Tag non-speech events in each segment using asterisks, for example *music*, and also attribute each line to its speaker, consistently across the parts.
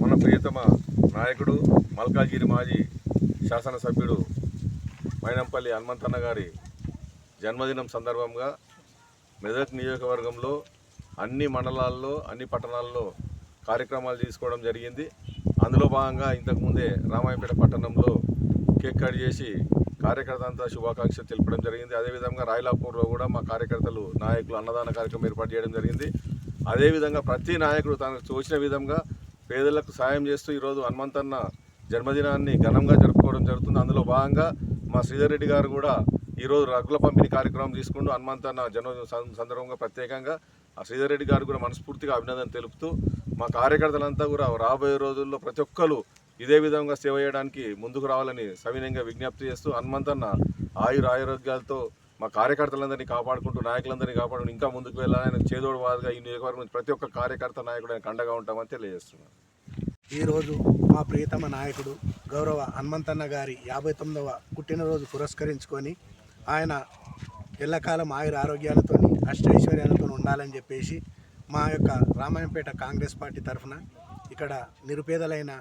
Speaker 1: మన ప్రియతమ నాయకుడు మల్కాజ్గిరి మాజీ శాసనసభ్యుడు మైనంపల్లి హనుమంతన్న గారి జన్మదినం సందర్భంగా మెదక్ నియోజకవర్గంలో అన్ని మండలాల్లో అన్ని పట్టణాల్లో కార్యక్రమాలు తీసుకోవడం జరిగింది. అందులో భాగంగా ఇంతకుముందే రామాయపేట పట్టణంలో కేక్ కట్ చేసి కార్యకర్త అంతా శుభాకాంక్షలు తెలపడం జరిగింది. అదేవిధంగా రాయలాపూర్లో కూడా మా కార్యకర్తలు నాయకులు అన్నదాన కార్యక్రమం ఏర్పాటు చేయడం జరిగింది. అదేవిధంగా ప్రతి నాయకుడు తనకు తోచిన విధంగా పేదలకు సాయం చేస్తూ ఈరోజు హనుమంతన్న జన్మదినాన్ని ఘనంగా జరుపుకోవడం జరుగుతుంది. అందులో భాగంగా మా శ్రీధర్ రెడ్డి గారు కూడా ఈరోజు రగ్గుల పంపిణీ కార్యక్రమం తీసుకుంటూ హనుమంతన్న జన్మదిన సందర్భంగా ప్రత్యేకంగా ఆ శ్రీధర్ రెడ్డి గారు కూడా మనస్ఫూర్తిగా అభినందన తెలుపుతూ మా కార్యకర్తలంతా కూడా రాబోయే రోజుల్లో ప్రతి ఒక్కరు ఇదే విధంగా సేవ చేయడానికి ముందుకు రావాలని సవినయంగా విజ్ఞప్తి చేస్తూ హనుమంతన్న ఆయుర ఆరోగ్యాలతో మా కార్యకర్తలందరినీ కాపాడుకుంటూ నాయకులందరినీ కాపాడుకుంటూ ఇంకా ముందుకు వెళ్ళాలని చేదోడు వాదుగా ఈ నియోజకవర్గం ప్రతి ఒక్క కార్యకర్త నాయకుడు ఆయనకు అండగా ఉంటామని తెలియజేస్తున్నాను
Speaker 2: ఈరోజు మా ప్రియతమ నాయకుడు గౌరవ హనుమంతన్న గారి యాభై తొమ్మిదవ పుట్టినరోజు పురస్కరించుకొని ఆయన ఎల్లకాలం ఆయుర ఆరోగ్యాలతో అష్టైశ్వర్యాలతో ఉండాలని చెప్పేసి మా యొక్క రామాయంపేట కాంగ్రెస్ పార్టీ తరఫున ఇక్కడ నిరుపేదలైన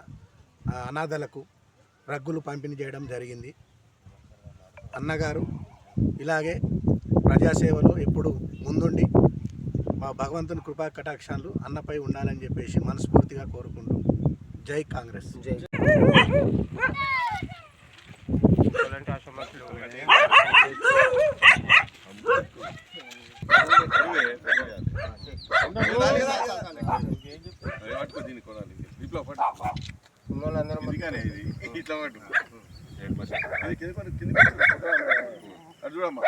Speaker 2: అనాథలకు రగ్గులు పంపిణీ చేయడం జరిగింది. అన్నగారు ఇలాగే ప్రజాసేవలో ఎప్పుడు ముందుండి మా భగవంతుని కృపా కటాక్షాలు అన్నపై ఉండాలని చెప్పేసి మనస్ఫూర్తిగా కోరుకుంటూ జై కాంగ్రెస్.
Speaker 1: ఇది? ఇట్లా పట్టు. *laughs* చూడమ్మా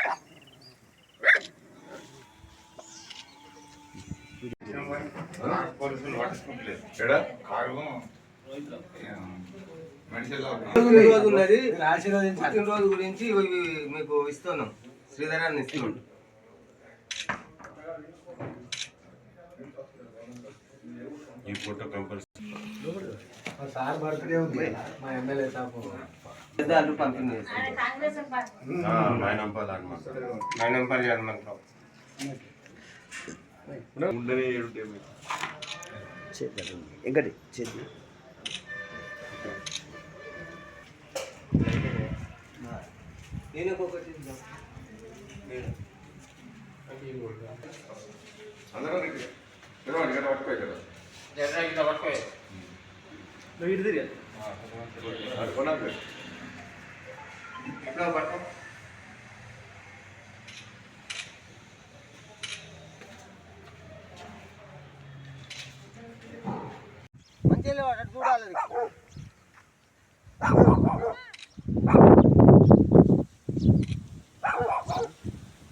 Speaker 3: ఉన్నది పుట్టినరోజు గురించి ఇవి మీకు ఇస్తున్నాం. శ్రీధరాన్ని ఇస్తున్నాం.
Speaker 1: ఈ ఫోటో కంపల్సరీ
Speaker 2: సార్ బర్త్డే ఉంది మా ఎమ్మెల్యే సాబు
Speaker 3: పెద్దలు పంపిణీ చేస్తున్నాం
Speaker 1: మైనంపాలు అనమాట
Speaker 3: మైనంపల్లి హనుమంతరావు
Speaker 1: ఉండని ఏడుంటే మీకు.
Speaker 2: ఇంకటి చేతి
Speaker 3: నేను ఒక్కొక్కటి.
Speaker 1: అందరూ ఇక్కడ పట్టుకోయి కదా. అది కొనాలి.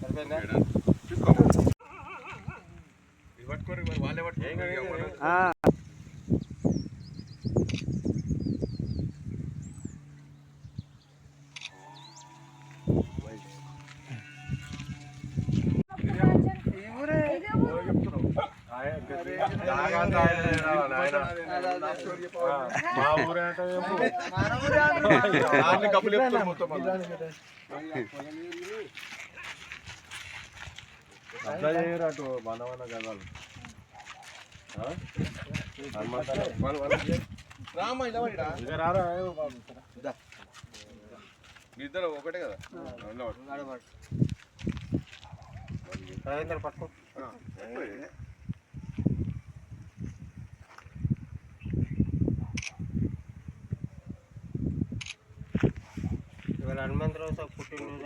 Speaker 3: సరిపోయిందా?
Speaker 1: ఏడా? తీసుకో. ఇది పట్టుకోరు, వాళ్ళే పట్టుకోరు. ఇక మనం- మా ఊరే అంటే వాళ్ళని కప్పులు చెప్తారు మొత్తం వాళ్ళు. అట్లా చేయరు అటు మనవన గదాలు ఇద్దరు ఒకటే కదా?
Speaker 3: రవీంద్ర పట్టుకో ఇవాళ హనుమంతరావు సార్ పుట్టినరోజు.